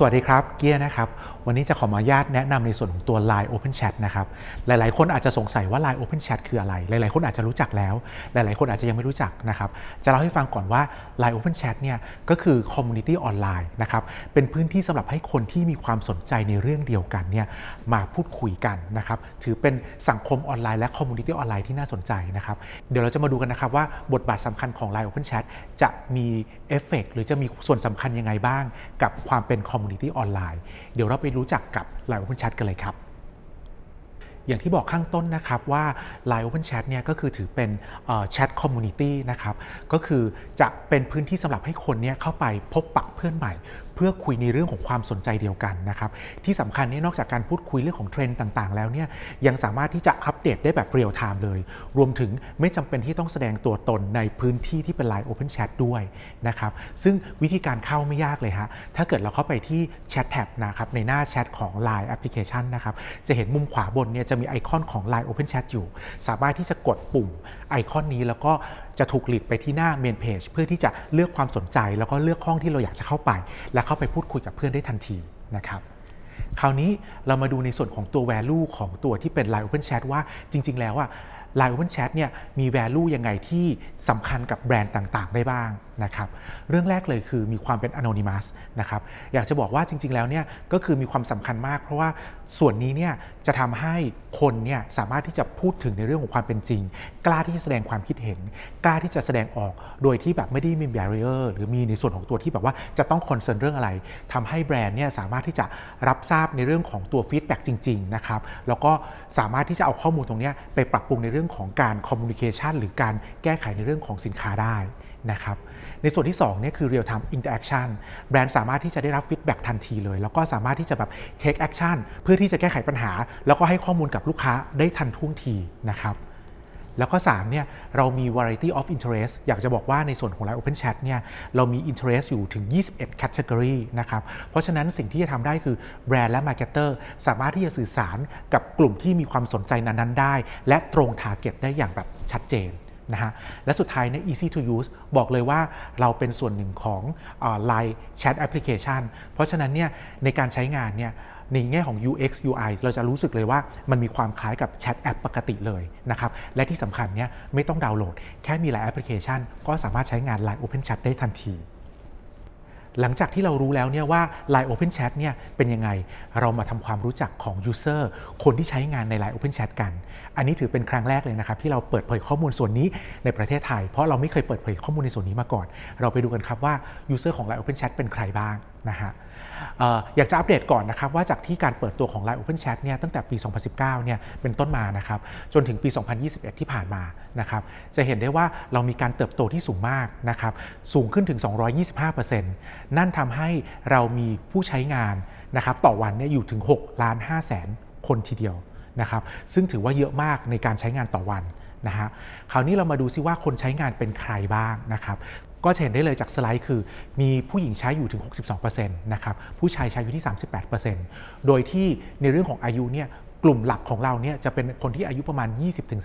สวัสดีครับ เกียร์นะครับ วันนี้จะขอมาญาตแนะนำในส่วนของตัว Line Open Chat นะครับ หลาย ๆ คนอาจจะสงสัยว่า Line Open Chat คืออะไร หลาย ๆ คนอาจจะรู้จักแล้ว หลาย ๆ คนอาจจะยังไม่รู้จักนะครับ จะเล่าให้ฟังก่อนว่า Line Open Chat เนี่ยก็คือ Community ออนไลน์นะครับ เป็นพื้นที่สำหรับให้คนที่มีความสนใจในเรื่องเดียวกันเนี่ยมาพูดคุยกันนะครับ ถือเป็นสังคมออนไลน์และ Community ออนไลน์ที่น่าสนใจนะครับ เดี๋ยวเราจะมาดูกันนะครับว่าบทบาทสำคัญของ Line Open Chat จะมีเอฟเฟกต์หรือจะมีส่วนสำคัญยังไงบ้าง กับความเป็น Community ออนไลน์เดี๋ยวเราไปรู้จักกับ Line Open Chat กันเลยครับอย่างที่บอกข้างต้นนะครับว่า Line Open Chat เนี่ยก็คือถือเป็นแชทคอมมูนิตี้นะครับก็คือจะเป็นพื้นที่สำหรับให้คนเนี่ยเข้าไปพบปะเพื่อนใหม่ เพื่อคุยในเรื่องของความสนใจเดียวกันนะครับที่สำคัญเนี่ยนอกจากการพูดคุยเรื่องของเทรนด์ต่างๆ แล้วเนี่ยยังสามารถที่จะอัปเดตได้แบบเรียลไทม์เลย รวมถึงไม่จำเป็นที่ต้องแสดงตัวตนในพื้นที่ที่เป็น Line Open Chat ด้วยนะครับซึ่งวิธีการเข้าไม่ยากเลยฮะถ้าเกิดเราเข้าไปที่แชทแท็บนะครับในหน้าแชทของ Line Application นะครับจะเห็นมุมขวาบนเนี่ยจะมีไอคอนของ Line Open Chat อยู่ สามารถที่จะกดปุ่มไอคอนนี้แล้วก็ จะถูกหลีดไปที่หน้าเมนเพจเพื่อที่จะเลือกความสนใจ แล้วก็เลือกห้องที่เราอยากจะเข้าไป และเข้าไปพูดคุยกับเพื่อนได้ทันทีนะครับคราวนี้เรามาดูในส่วนของตัว value ของตัวที่เป็น Line Open Chat ว่าจริง ๆ แล้วอะ Line Open Chat เนี่ยมี value ยังไงที่สำคัญกับแบรนด์ต่าง ๆ ได้บ้าง นะครับเรื่องแรกเลยคือมีความเป็น anonymous นะครับอยากจะบอกว่าจริง ๆ แล้วเนี่ยก็คือมีความสำคัญมาก เพราะว่าส่วนนี้เนี่ยจะทำให้คนเนี่ยสามารถที่จะพูดถึงในเรื่องของความเป็นจริง กล้าที่จะแสดงความคิดเห็น กล้าที่จะแสดงออกโดยที่แบบไม่ได้มี barrier หรือมีในส่วนของตัวที่แบบว่าจะต้องคอนเซิร์นเรื่องอะไรทำให้แบรนด์เนี่ยสามารถที่จะรับทราบในเรื่องของตัวฟีดแบ็กจริงๆนะครับแล้วก็สามารถที่จะเอาข้อมูลตรงนี้ไปปรับปรุงในเรื่องของการคอมมูนิเคชันหรือการแก้ไขในเรื่องของสินค้าได้ นะครับในส่วนที่2เนี่ยคือ real time interaction แบรนด์สามารถที่จะได้รับฟีดแบ็กทันทีเลย แล้วก็สามารถที่จะแบบ take action เพื่อที่จะแก้ไขปัญหา แล้วก็ให้ข้อมูลกับลูกค้าได้ทันท่วงทีนะครับแล้วก็3เนี่ยเรามี variety of interest อยากจะบอกว่าในส่วนของ Line Open Chat เนี่ยเรามี interest อยู่ถึง 21 category นะครับ เพราะฉะนั้นสิ่งที่จะทำได้คือแบรนด์และ marketer สามารถที่จะสื่อสารกับกลุ่มที่มีความสนใจนั้นๆได้ และตรง target ได้อย่างแบบชัดเจน นะฮะและสุดท้ายเนี่ย easy to use บอกเลยว่าเราเป็นส่วนหนึ่งของ Line Chat Application เพราะฉะนั้นเนี่ยในการใช้งานเนี่ยในแง่ของ UX UI เราจะรู้สึกเลยว่ามันมีความคล้ายกับแชทแอปปกติเลยนะครับ และที่สำคัญเนี่ยไม่ต้องดาวน์โหลด แค่มีหลายแอปพลิเคชัน ก็สามารถใช้งาน Line Open Chat ได้ทันที หลังจากที่เรารู้แล้วเนี่ยว่า Line Open Chat เนี่ยเป็นยังไง เรามาทำความรู้จักของ User คนที่ใช้งานใน Line Open Chat กัน อันนี้ถือเป็นครั้งแรกเลยนะครับ ที่เราเปิดเผยข้อมูลส่วนนี้ในประเทศไทย เพราะเราไม่เคยเปิดเผยข้อมูลในส่วนนี้มาก่อน เราไปดูกันครับว่า User ของ Line Open Chat เป็นใครบ้างนะฮะ อยากจะอัปเดตก่อนนะครับว่าจากที่การเปิดตัวของ Line Open Chat เนี่ยตั้งแต่ปี 2019 เนี่ยเป็นต้นมานะครับจนถึงปี 2021 ที่ผ่านมานะครับจะเห็นได้ว่าเรามีการเติบโตที่สูงมากนะครับสูงขึ้นถึง 225%นั่นทำให้เรามีผู้ใช้งานนะครับต่อวันเนี่ยอยู่ถึง6ล้าน5แสนคนทีเดียวนะครับซึ่งถือว่าเยอะมากในการใช้งานต่อวันนะฮะคราวนี้เรามาดูซิว่าคนใช้งานเป็นใครบ้างนะครับ ก็จะเห็นได้เลยจากสไลด์คือ มีผู้หญิงใช้อยู่ถึง 62%นะครับผู้ชายใช้อยู่ที่ 38%โดยที่ในเรื่องของอายุเนี่ยกลุ่มหลักของเราเนี่ยจะเป็นคนที่อายุประมาณ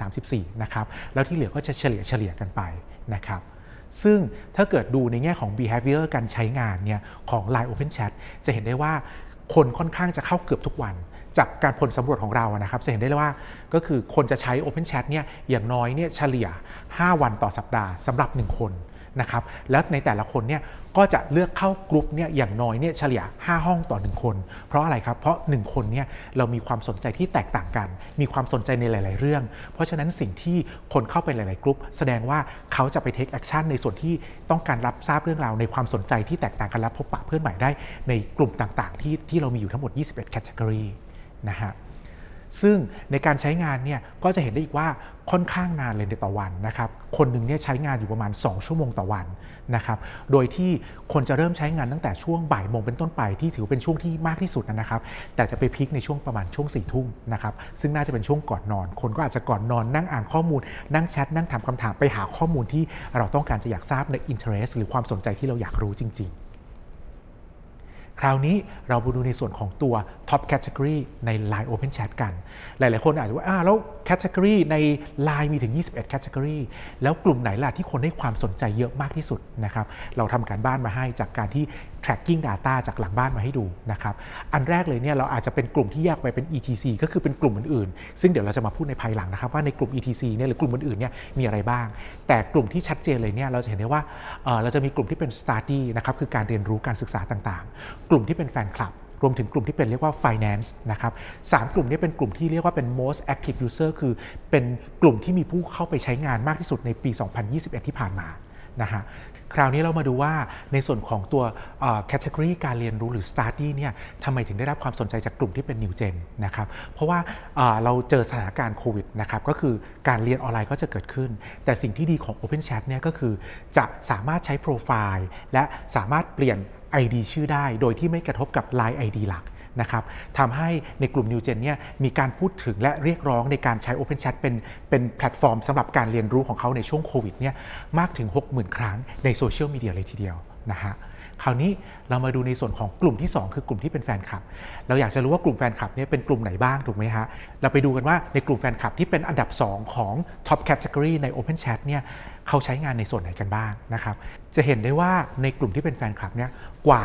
20-34 นะครับ แล้วที่เหลือก็จะเฉลี่ยเฉลี่ยกันไปนะครับ ซึ่งถ้าเกิดดูในแง่ของ behavior การใช้งานเนี่ยของ Line Open Chat จะเห็นได้ว่าคนค่อนข้างจะเข้าเกือบทุกวัน จากการผลสำรวจของเรานะครับ จะเห็นได้เลยว่าก็คือคนจะใช้ Open Chat เนี่ยอย่างน้อยเนี่ยเฉลี่ย 5 วันต่อสัปดาห์สำหรับ 1 คน นะครับแล้วในแต่ละคนเนี่ยก็จะเลือกเข้ากลุ่มเนี่ยอย่างน้อยเนี่ยเฉลี่ย 5 ห้องต่อ 1 คน เพราะอะไรครับ เพราะ 1 คนเนี่ยเรามีความสนใจที่แตกต่างกัน มีความสนใจในหลาย ๆ เรื่อง เพราะฉะนั้นสิ่งที่คนเข้าไปหลาย ๆกลุ่มแสดงว่าเขาจะไปเทคแอคชั่นในส่วนที่ต้องการรับทราบเรื่องราวในความสนใจที่แตกต่างกันและพบปะเพื่อนใหม่ได้ในกลุ่มต่าง ๆ ที่ที่เรามีอยู่ทั้งหมด 21แคตตากรีนะฮะ ซึ่งในการใช้งานเนี่ยก็จะเห็นได้อีกว่าค่อนข้างนานเลยในต่อวันนะครับ คนหนึ่งเนี่ยใช้งานอยู่ประมาณ 2 ชั่วโมงต่อวันนะครับ โดยที่คนจะเริ่มใช้งานตั้งแต่ช่วงบ่ายโมงเป็นต้นไปที่ถือเป็นช่วงที่มากที่สุดนะครับ แต่จะไปพีคในช่วงประมาณช่วง4ี่ทุ่มนะครับ ซึ่งน่าจะเป็นช่วงก่อนนอน คนก็อาจจะก่อนนอนนั่งอ่านข้อมูล นั่งแชทนั่งถามคำถามไปหาข้อมูลที่เราต้องการจะอยากทราบใน interest หรือความสนใจที่เราอยากรู้จริง ๆ คราวนี้เราไปดูในส่วนของตัว Top Category ใน Line Open Chat กัน หลาย ๆ คนอาจจะว่าอ้าแล้ว Category ใน Line มีถึง 21 Category แล้วกลุ่มไหนล่ะที่คนให้ความสนใจเยอะมากที่สุดนะครับ เราทำการบ้านมาให้จากการที่ tracking data จากหลังบ้านมาให้ดูนะครับอันแรกเลยเนี่ยเราอาจจะเป็นกลุ่มที่แยกไปเป็น ETC ก็คือเป็นกลุ่มอื่นๆ ซึ่งเดี๋ยวเราจะมาพูดในภายหลังนะครับว่าในกลุ่ม ETC เนี่ยหรือกลุ่มอื่นๆเนี่ยมีอะไรบ้าง แต่กลุ่มที่ชัดเจนเลยเนี่ยเราจะเห็นได้ว่าเราจะมีกลุ่มที่เป็น study นะครับคือการเรียนรู้การศึกษาต่างๆ กลุ่มที่เป็นแฟนคลับรวมถึงกลุ่มที่เป็นเรียกว่า finance นะครับสามกลุ่มนี้เป็นกลุ่มที่เรียกว่าเป็น most active user คือเป็นกลุ่มที่มีผู้เข้าไปใช้งานมากที่สุดในปี 2021 ที่ผ่านมานะฮะ คราวนี้เรามาดูว่าในส่วนของตัวเอ่อ category การเรียนรู้หรือ study เนี่ยทำไมถึงได้รับความสนใจจากกลุ่มที่เป็น new gen นะครับ เพราะว่าเอ่อเราเจอสถานการณ์โควิดนะครับ ก็คือการเรียนออนไลน์ก็จะเกิดขึ้น แต่สิ่งที่ดีของ Open Chat เนี่ยก็คือจะสามารถใช้โปรไฟล์และสามารถเปลี่ยน ID ชื่อได้ โดยที่ไม่กระทบกับ Line ID หลัก นะครับทำให้ในกลุ่ม New Gen เนี่ยมีการพูดถึงและเรียกร้องในการใช้ Open Chat เป็นเป็นแพลตฟอร์มสำหรับการเรียนรู้ของเขาในช่วงโควิดเนี่ยมากถึง 60,000 ครั้งในโซเชียลมีเดียเลยทีเดียวนะฮะคราวนี้เรามาดูในส่วนของกลุ่มที่ 2 คือกลุ่มที่เป็นแฟนคลับ เราอยากจะรู้ว่ากลุ่มแฟนคลับเนี่ยเป็นกลุ่มไหนบ้างถูกไหมฮะเราไปดูกันว่าในกลุ่มแฟนคลับที่เป็นอันดับ 2 ของ Top Category ใน Open Chat เนี่ย เขาใช้งานในส่วนไหนกันบ้างนะครับจะเห็นได้ว่าในกลุ่มที่เป็นแฟนคลับเนี่ยกว่า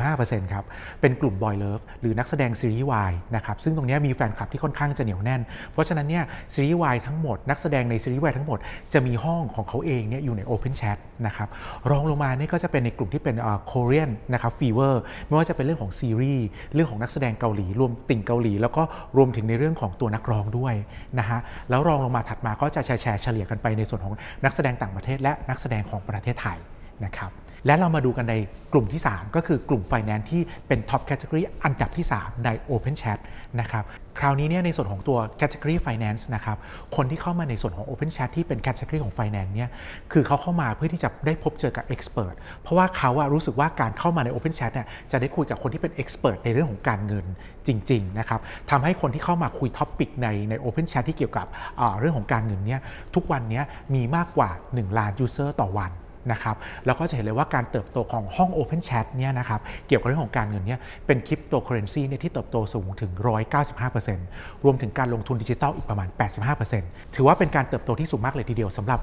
55%ครับเป็นกลุ่ม Boy Love หรือนักแสดงซีรีส์วายนะครับซึ่งตรงนี้มีแฟนคลับที่ค่อนข้างจะเหนียวแน่น เพราะฉะนั้นเนี่ยซีรีส์วายทั้งหมด นักแสดงในซีรีส์วายทั้งหมดจะมีห้องของเขาเองเนี่ยอยู่ใน Open Chat นะครับรองลงมาเนี่ยก็จะเป็นในกลุ่มที่เป็นเอ่อ Korean นะครับ Fever ไม่ว่าจะเป็นเรื่องของซีรีส์เรื่องของนักแสดงเกาหลี รวมติ่งเกาหลี แล้วก็รวมถึงในเรื่องของตัวนักร้องด้วยนะฮะแล้วรองลงมาถัดมาก็จะแชร์เฉลี่ยกันไปในส่วนของนักแสดงต่างประเทศและนักแสดงของประเทศไทยนะครับ และเรามาดูกันในกลุ่มที่ 3 ก็คือกลุ่ม Finance ที่เป็น Top Category อันดับที่ 3 ใน Open Chat นะครับคราวนี้เนี่ยในส่วนของตัว Category Finance นะครับคนที่เข้ามาในส่วนของ Open Chat ที่เป็น Category ของ Finance เนี่ยคือเขาเข้ามาเพื่อที่จะได้พบเจอกับ Expert เพราะว่าเขาอะรู้สึกว่าการเข้ามาใน Open Chat เนี่ยจะได้คุยกับคนที่เป็น Expert ในเรื่องของการเงินจริงๆนะครับทำให้คนที่เข้ามาคุยท็อปิกในใน Open Chat ที่เกี่ยวกับเรื่องของการเงินเนี่ยทุกวันนี้มีมากกว่า 1 ล้าน User ต่อวัน นะครับแล้วก็จะเห็นเลยว่าการเติบโตของห้อง Open Chat เนี่ยนะครับเกี่ยวกับเรื่องของการเงินเนี่ยเป็นคริปโตเคอเรนซีเนี่ยที่เติบโตสูงถึง 195%รวมถึงการลงทุนดิจิทัลอีกประมาณ 85%ถือว่าเป็นการเติบโตที่สูงมากเลยทีเดียวสำหรับ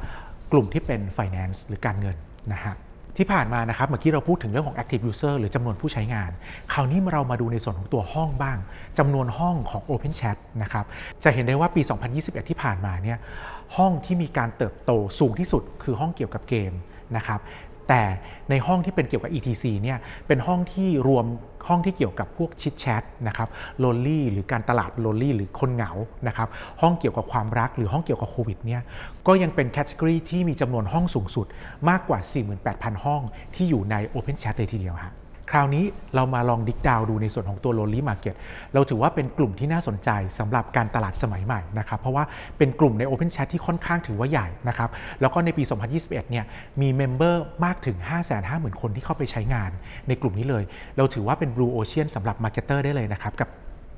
กลุ่มที่เป็น Finance หรือการเงินนะฮะที่ผ่านมานะครับเมื่อกี้เราพูดถึงเรื่องของ Active User หรือจำนวนผู้ใช้งาน คราวนี้เรามาดูในส่วนของตัวห้องบ้างจำนวนห้องของ Open Chat นะครับจะเห็นได้ว่าปี 2021 ที่ผ่านมาเนี่ยห้องที่มีการเติบโตสูงที่สุดคือห้องเกี่ยวกับเกม นะครับแต่ในห้องที่เป็นเกี่ยวกับ ETC เนี่ยเป็นห้องที่รวมห้องที่เกี่ยวกับพวกชิดแชทนะครับโลลลี่หรือการตลาดโลลลี่หรือคนเหงานะครับห้องเกี่ยวกับความรักหรือห้องเกี่ยวกับโควิดเนี่ยก็ยังเป็นแคตตากรีที่มีจำนวนห้องสูงสุดมากกว่า 48,000 ห้องที่อยู่ใน Open Chat เลยทีเดียวครับ คราวนี้เรามาลองดิกดาวดูในส่วนของตัว Lonely Market เราถือว่าเป็นกลุ่มที่น่าสนใจสำหรับการตลาดสมัยใหม่นะครับเพราะว่าเป็นกลุ่มใน Open Chat ที่ค่อนข้างถือว่าใหญ่นะครับแล้วก็ในปี 2021 เนี่ยมีเมมเบอร์มากถึง 550,000 คนที่เข้าไปใช้งาน ในกลุ่มนี้เลย เราถือว่าเป็น Blue Ocean สำหรับ Marketer ได้เลยนะครับกับ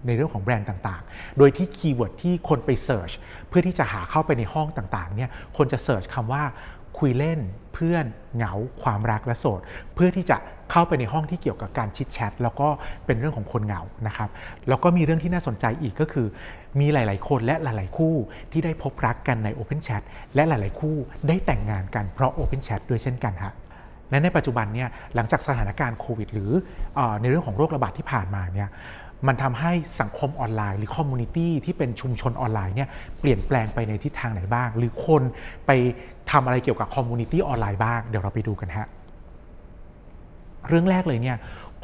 ในเรื่องของแบรนด์ต่างๆ โดยที่คีย์เวิร์ดที่คนไปเสิร์ชเพื่อที่จะหาเข้าไปในห้องต่างๆ เนี่ย คนจะเสิร์ชคำว่า คุยเล่น เพื่อนเหงาความรักและโสด เพื่อที่จะเข้าไปในห้องที่เกี่ยวกับการชิดแชทแล้วก็เป็นเรื่องของคนเหงานะครับแล้วก็มีเรื่องที่น่าสนใจอีกก็คือ มีหลาย ๆ คนและหลาย ๆ คู่ที่ได้พบรักกันใน Open Chat และหลาย ๆ คู่ได้แต่งงานกันเพราะ Open Chat ด้วยเช่นกันฮะและในปัจจุบันเนี่ยหลังจากสถานการณ์โควิด หรือออในเรื่องของโรคระบาดที่ผ่านมาเนี่ย มันทำให้สังคมออนไลน์ หรือคอมมูนิตี้ที่เป็นชุมชนออนไลน์เนี่ยเปลี่ยนแปลงไปในทิศทางไหนบ้าง หรือคนไปทำอะไรเกี่ยวกับคอมมูนิตี้ออนไลน์บ้าง เดี๋ยวเราไปดูกันฮะ เรื่องแรกเลยเนี่ย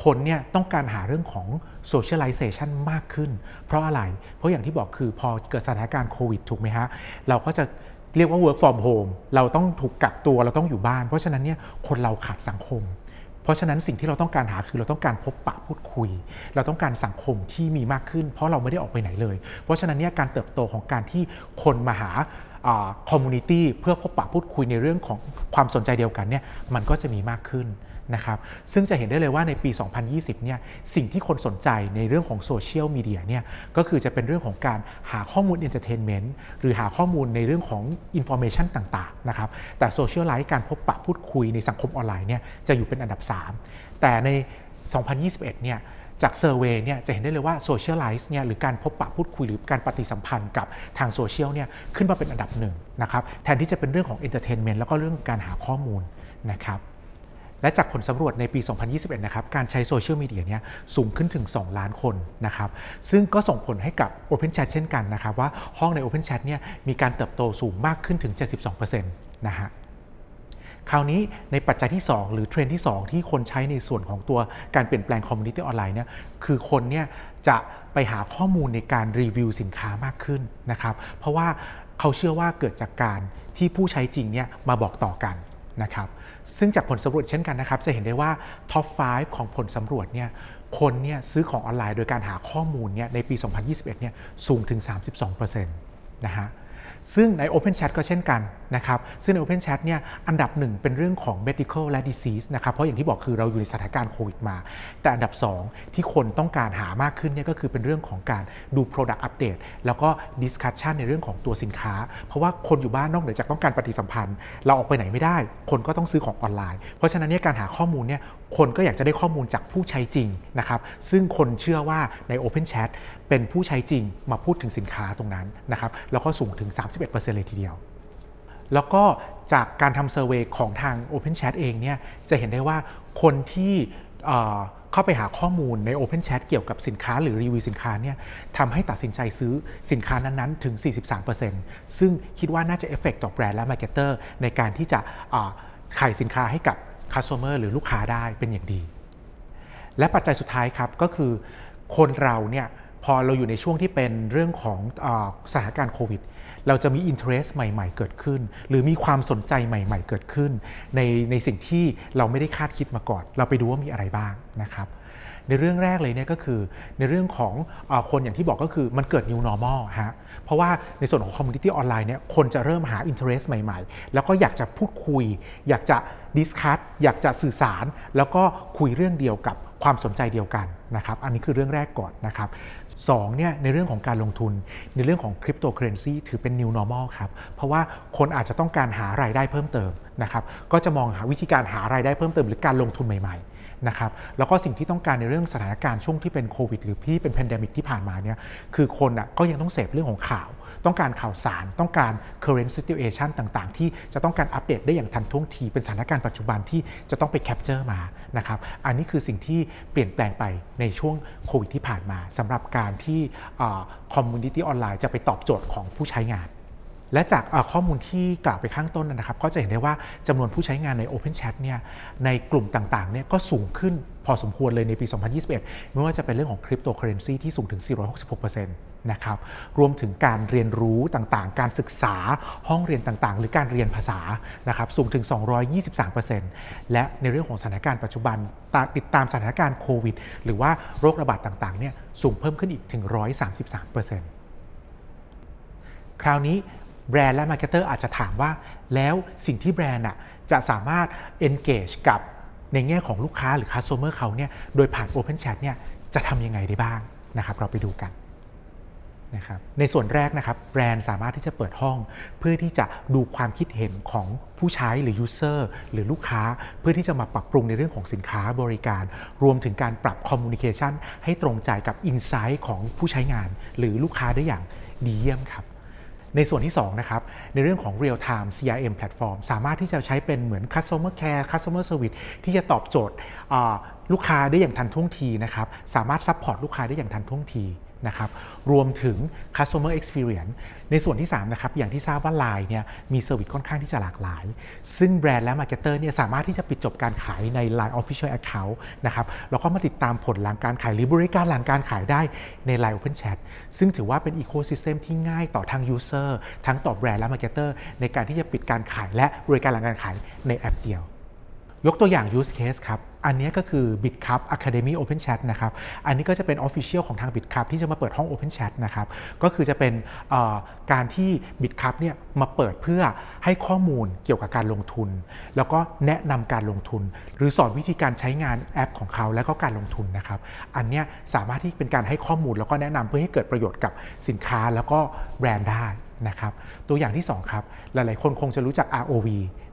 คนเนี่ยต้องการหาเรื่องของ socialization มากขึ้น เพราะอะไร เพราะอย่างที่บอกคือพอเกิดสถานการณ์โควิดถูกไหมฮะ เราก็จะเรียกว่า work from home เราต้องถูกกักตัวเราต้องอยู่บ้าน เพราะฉะนั้นเนี่ยคนเราขาดสังคม เพราะฉะนั้นสิ่งที่เราต้องการหาคือเราต้องการพบปะพูดคุย เราต้องการสังคมที่มีมากขึ้น เพราะเราไม่ได้ออกไปไหนเลย เพราะฉะนั้นเนี่ยการเติบโตของการที่คนมาหาคอมมูนิตี้เพื่อพบปะพูดคุยในเรื่องของความสนใจเดียวกันเนี่ยมันก็จะมีมากขึ้น นะครับซึ่งจะเห็นได้เลยว่าในปี 2020 เนี่ยสิ่งที่คนสนใจในเรื่องของโซเชียลมีเดียเนี่ยก็คือจะเป็นเรื่องของการหาข้อมูลเอนเตอร์เทนเมนต์หรือหาข้อมูลในเรื่องของอินโฟเมชันต่างๆนะครับแต่โซเชียลไลฟ์การพบปะพูดคุยในสังคมออนไลน์เนี่ยจะอยู่เป็นอันดับ 3 แต่ใน 2021 เนี่ยจากเซอร์เวยเนี่ยจะเห็นได้เลยว่าโซเชียลไลซ์เนี่ยหรือการพบปะพูดคุยหรือการปฏิสัมพันธ์กับทางโซเชียลเนี่ยขึ้นมาเป็นอันดับหนึ่งนะครับแทนที่จะเป็นเรื่องของเอนเตอร์เทนเมนต์แล้วก็เรื่องการหาข้อมูลนะครับ และจากผลสำรวจในปี 2021 นะครับ การใช้โซเชียลมีเดียเนี่ยสูงขึ้นถึง 2 ล้านคนนะครับ ซึ่งก็ส่งผลให้กับ Open Chat เช่นกันนะครับ ว่าห้องใน Open Chat เนี่ยมีการเติบโตสูงมากขึ้นถึง 72%นะฮะคราวนี้ในปัจจัยที่ 2 หรือเทรนด์ที่ 2 ที่คนใช้ในส่วนของตัวการเปลี่ยนแปลงคอมมูนิตี้ออนไลน์เนี่ยคือคนเนี่ยจะไปหาข้อมูลในการรีวิวสินค้ามากขึ้นนะครับเพราะว่าเขาเชื่อว่าเกิดจากการที่ผู้ใช้จริงเนี่ยมาบอกต่อกันนะครับ ซึ่งจากผลสำรวจเช่นกันนะครับ จะเห็นได้ว่าท็อป 5 ของผลสำรวจเนี่ยคนเนี่ยซื้อของออนไลน์โดยการหาข้อมูลเนี่ยในปี 2021 เนี่ยสูงถึง 32%นะฮะ ซึ่งใน Open Chat ก็เช่นกันนะครับ ซึ่งใน Open Chat เนี่ยอันดับหนึ่งเป็นเรื่องของ medical และ disease นะครับ เพราะอย่างที่บอกคือเราอยู่ในสถานการณ์โควิดมา แต่อันดับ 2 ที่คนต้องการหามากขึ้นเนี่ยก็คือเป็นเรื่องของการดู product update แล้วก็ discussion ในเรื่องของตัวสินค้า เพราะว่าคนอยู่บ้านนอกเหนือจากต้องการปฏิสัมพันธ์ เราออกไปไหนไม่ได้ คนก็ต้องซื้อของออนไลน์ เพราะฉะนั้นเนี่ยการหาข้อมูลเนี่ย คนก็อยากจะได้ข้อมูลจากผู้ใช้จริงนะครับ ซึ่งคนเชื่อว่าใน Open Chat เป็นผู้ใช้จริงมาพูดถึงสินค้าตรงนั้นนะครับ แล้วก็สูงถึง 31%เลยทีเดียว แล้วก็จากการทำเซอร์เวยของทาง Open Chat เองเนี่ย จะเห็นได้ว่าคนที่เข้าไปหาข้อมูลใน Open Chat เกี่ยวกับสินค้าหรือรีวิวสินค้าเนี่ยทำให้ตัดสินใจซื้อสินค้านั้นๆ ถึง 43%ซึ่งคิดว่าน่าจะเอฟเฟกต่อแบรนด์และมาร์เก็ตเตอร์ในการที่จะขายสินค้าให้กับ customer หรือลูกค้าได้เป็นอย่างดี และปัจจัยสุดท้ายครับก็คือคนเราเนี่ยพอเราอยู่ในช่วงที่เป็นเรื่องของอสถานการณ์โควิด เราจะมี interest ใหม่ ๆ เกิดขึ้น หรือมีความสนใจใหม่ ๆ เกิดขึ้น ในในสิ่งที่เราไม่ได้คาดคิดมาก่อน เราไปดูว่ามีอะไรบ้างนะครับในเรื่องแรกเลยเนี่ยก็คือในเรื่องของอคนอย่างที่บอกก็คือมันเกิด new normal ฮะ เพราะว่าในส่วนของ community ออนไลน์เนี่ยคนจะเริ่มหา interest ใหม่ๆ แล้วก็อยากจะพูดคุย อยากจะ discuss อยากจะสื่อสาร แล้วก็คุยเรื่องเดียวกับความสนใจเดียวกันนะครับอันนี้คือเรื่องแรกก่อนนะครับสองเนี่ยในเรื่องของการลงทุนในเรื่องของคริปโตเคอเรนซีถือเป็น new normal ครับเพราะว่าคนอาจจะต้องการหารายได้เพิ่มเติมนะครับก็จะมองหาวิธีการหารายได้เพิ่มเติมหรือการลงทุนใหม่ ๆ นะครับแล้วก็สิ่งที่ต้องการในเรื่องสถานการณ์ช่วงที่เป็นโควิดหรือที่เป็นแพนเดมิกที่ผ่านมาเนี่ยคือคนอะก็ยังต้องเสพเรื่องของข่าว ต้องการข่าวสาร ต้องการ current situation ต่างๆ ที่จะต้องการอัปเดตได้อย่างทันท่วงทีเป็นสถานการณ์ปัจจุบันที่จะต้องไป capture มานะครับอันนี้คือสิ่งที่เปลี่ยนแปลงไปในช่วงโควิดที่ผ่านมาสำหรับการที่ community ออนไลน์จะไปตอบโจทย์ของผู้ใช้งาน และจากข้อมูลที่กล่าวไปข้างต้นนะครับ ก็จะเห็นได้ว่าจำนวนผู้ใช้งานใน Open Chat เนี่ยในกลุ่มต่างๆเนี่ยก็สูงขึ้นพอสมควรเลยในปี 2021 ไม่ว่าจะเป็นเรื่องของคริปโตเคอเรนซีที่สูงถึง 466%นะครับ รวมถึงการเรียนรู้ต่างๆ การศึกษาห้องเรียนต่างๆ หรือการเรียนภาษา นะครับ สูงถึง 223%และในเรื่องของสถานการณ์ปัจจุบัน ติดตามสถานการณ์โควิด หรือว่าโรคระบาดต่างๆ เนี่ย สูงเพิ่มขึ้นอีกถึง 133%คราวนี้ แบรนด์และมาร์เก็ตเตอร์อาจจะถามว่า แล้วสิ่งที่แบรนด์อะจะสามารถ engage กับในแง่ของลูกค้าหรือ customer เขาเนี่ยโดยผ่าน Open Chat เนี่ยจะทำยังไงได้บ้างนะครับเราไปดูกันนะครับในส่วนแรกนะครับแบรนด์สามารถที่จะเปิดห้อง เพื่อที่จะดูความคิดเห็นของผู้ใช้หรือ user หรือลูกค้า เพื่อที่จะมาปรับปรุงในเรื่องของสินค้าบริการ รวมถึงการปรับ communication ให้ตรงใจกับ insight ของผู้ใช้งาน หรือลูกค้าได้อย่างดีเยี่ยมครับ ในส่วนที่2นะครับในเรื่องของ real time CRM platform สามารถที่จะใช้เป็นเหมือน customer care customer service ที่จะตอบโจทย์ลูกค้าได้อย่างทันท่วงทีนะครับสามารถซัพพอร์ตลูกค้าได้อย่างทันท่วงที นะครับรวมถึง customer experience ในส่วนที่ 3 นะครับ อย่างที่ทราบว่า Line เนี่ยมีเซอร์วิสค่อนข้างที่จะหลากหลาย ซึ่งแบรนด์และมาร์เก็ตเตอร์เนี่ยสามารถที่จะปิดจบการขายใน Line Official Account นะครับแล้วก็มาติดตามผลหลังการขายหรือบริการหลังการขายได้ใน Line Open Chat ซึ่งถือว่าเป็น Ecosystem ที่ง่ายต่อทาง User ทั้งต่อแบรนด์และมาร์เก็ตเตอร์ในการที่จะปิดการขายและบริการหลังการขายในแอปเดียว ยกตัวอย่าง use case ครับ อันนี้ก็คือ BitCup Academy Open Chat นะครับ อันนี้ก็จะเป็น Official ของทาง BitCup ที่จะมาเปิดห้อง Open Chat นะครับ ก็คือจะเป็นการที่ BitCup เนี่ยมาเปิดเพื่อให้ข้อมูลเกี่ยวกับการลงทุน แล้วก็แนะนำการลงทุน หรือสอนวิธีการใช้งานแอปของเขาแล้วก็การลงทุนนะครับ อันนี้สามารถที่เป็นการให้ข้อมูลแล้วก็แนะนำเพื่อให้เกิดประโยชน์กับสินค้าแล้วก็แบรนด์ได้นะครับ ตัวอย่างที่ 2 ครับ หลาย ๆ คนคงจะรู้จัก ROV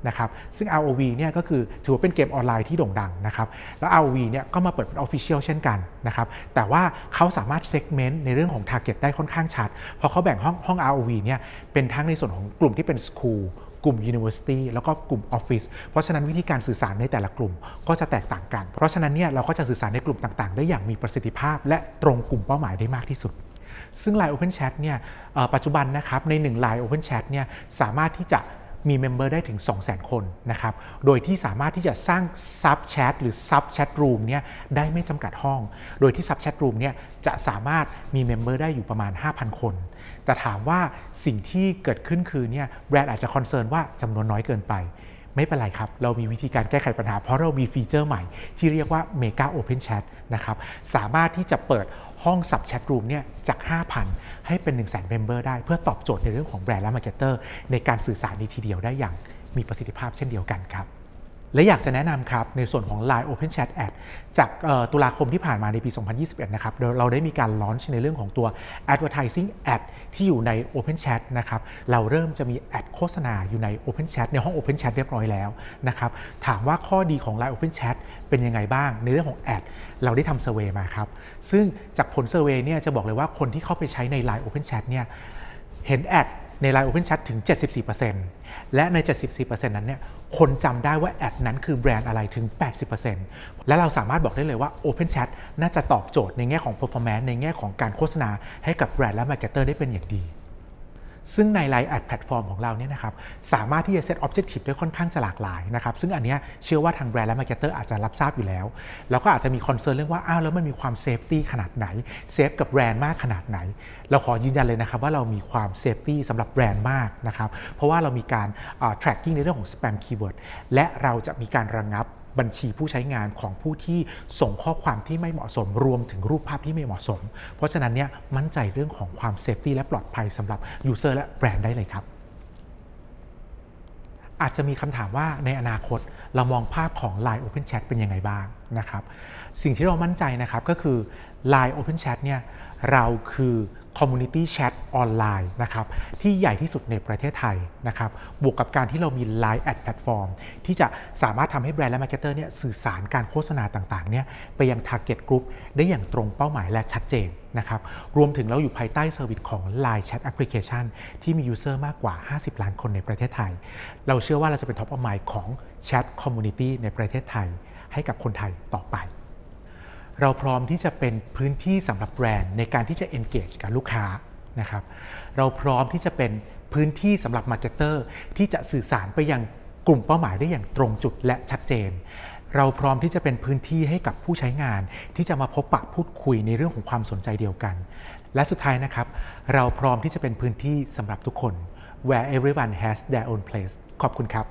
นะครับซึ่ง ROV เนี่ยก็คือถือว่าเป็นเกมออนไลน์ที่โด่งดังนะครับแล้ว ROV เนี่ยก็มาเปิดเป็น Official เช่นกันนะครับแต่ว่าเขาสามารถ segment ในเรื่องของ Target ได้ค่อนข้างชัด เพราะเขาแบ่งห้องห้อง ROV เนี่ยเป็นทั้งในส่วนของกลุ่มที่เป็น School กลุ่ม University แล้วก็กลุ่ม Office เพราะฉะนั้นวิธีการสื่อสารในแต่ละกลุ่มก็จะแตกต่างกัน เพราะฉะนั้นเนี่ยเราก็จะสื่อสารในกลุ่มต่างๆ ได้อย่างมีประสิทธิภาพ และตรงกลุ่มเป้าหมายได้มากที่สุด ซึ่ง Line Open Chat เนี่ยปัจจุบันนะครับใน 1 Line Open Chat เนี่ยสามารถที่จะ มีเมมเบอร์ได้ถึง 200,000 คนนะครับ โดยที่สามารถที่จะสร้างซับแชทหรือซับแชทรูมเนี่ยได้ไม่จำกัดห้อง โดยที่ซับแชทรูมเนี่ยจะสามารถมีเมมเบอร์ได้อยู่ประมาณ 5,000 คน แต่ถามว่าสิ่งที่เกิดขึ้นคือเนี่ยแบรนด์อาจจะคอนเซิร์นว่าจำนวนน้อยเกินไป ไม่เป็นไรครับ เรามีวิธีการแก้ไขปัญหา เพราะเรามีฟีเจอร์ใหม่ที่เรียกว่า Mega Open Chat นะครับ สามารถที่จะเปิด ห้องสับแชทรูมเนี่ยจาก 5,000 ให้เป็น 1 0 0 0 0แเมมเบอร์ได้เพื่อตอบโจทย์ในเรื่องของแบรนด์และมาร์เก็ตเตอร์ในการสื่อสารในทีเดียวได้อย่างมีประสิทธิภาพเช่นเดียวกันครับ และอยากจะแนะนำครับ ในส่วนของ Line Open Chat Ad จากตุลาคมที่ผ่านมาในปี 2021 นะครับเราเราได้มีการลอนช์ในเรื่องของตัว Advertising Ad ที่อยู่ใน Open Chat นะครับ เราเริ่มจะมีแอดโฆษณาอยู่ใน Open Chat ในห้อง Open Chat เรียบร้อยแล้วนะครับ ถามว่าข้อดีของ Line Open Chat เป็นยังไงบ้าง ในเรื่องของแอดเราได้ทำเซอร์เวยมาครับ ซึ่งจากผลเซอร์เวยเนี่ยจะบอกเลยว่าคนที่เข้าไปใช้ใน Line Open Chat เนี่ยเห็นแอด ใน Line Open Chat ถึง 74%และใน 74%นั้นเนี่ยคนจำได้ว่าแอดนั้นคือแบรนด์อะไรถึง 80%และเราสามารถบอกได้เลยว่า Open Chat น่าจะตอบโจทย์ในแง่ของ performance ในแง่ของการโฆษณาให้กับแบรนด์และ marketer ได้เป็นอย่างดี ซึ่งใน Line Ad Platform ของเราเนี่ยนะครับสามารถที่จะ set objective ได้ค่อนข้างจะหลากหลายนะครับซึ่งอันเนี้ยเชื่อว่าทางแบรนด์และ marketer อร์อาจจะรับทราบอยู่แล้ว แล้วก็อาจจะมีคอนเซิร์นเรื่องว่าอ้าวแล้วมันมีความเซฟตี้ขนาดไหนเซฟกับแบรนด์มากขนาดไหน เราขอยืนยันเลยนะครับว่าเรามีความเซฟตี้สำหรับแบรนด์มากนะครับเพราะว่าเรามีการ tracking ในเรื่องของ spam keyword และเราจะมีการระงับ บัญชีผู้ใช้งานของผู้ที่ส่งข้อความที่ไม่เหมาะสม รวมถึงรูปภาพที่ไม่เหมาะสม เพราะฉะนั้นเนี่ยมั่นใจเรื่องของความเซฟตี้และปลอดภัยสำหรับยูเซอร์และแบรนด์ได้เลยครับอาจจะมีคำถามว่าในอนาคตเรามองภาพของ Line Open Chat เป็นยังไงบ้างนะครับ สิ่งที่เรามั่นใจนะครับก็คือ Line Open Chat เนี่ยเราคือ Community Chat ออนไลน์นะครับที่ใหญ่ที่สุดในประเทศไทยนะครับบวกกับการที่เรามี Line Ad Platform ที่จะสามารถทำให้แบรนด์และ Marketer เนี่ยสื่อสารการโฆษณาต่างๆเนี่ยไปยัง Target Group ได้อย่างตรงเป้าหมายและชัดเจนนะครับรวมถึงเราอยู่ภายใต้เซอร์วิสของ Line Chat Application ที่มียูเซอร์มากกว่า 50 ล้านคนในประเทศไทย เราเชื่อว่าเราจะเป็น Top of Mind ของ Chat Community ในประเทศไทย ให้กับคนไทยต่อไป เราพร้อมที่จะเป็นพื้นที่สำหรับแบรนด์ในการที่จะ engage กับลูกค้านะครับเราพร้อมที่จะเป็นพื้นที่สำหรับ marketer ที่จะสื่อสารไปยังกลุ่มเป้าหมายได้อย่างตรงจุดและชัดเจน เราพร้อมที่จะเป็นพื้นที่ให้กับผู้ใช้งาน ที่จะมาพบปะพูดคุยในเรื่องของความสนใจเดียวกัน และสุดท้ายนะครับ เราพร้อมที่จะเป็นพื้นที่สำหรับทุกคน where everyone has their own place ขอบคุณครับ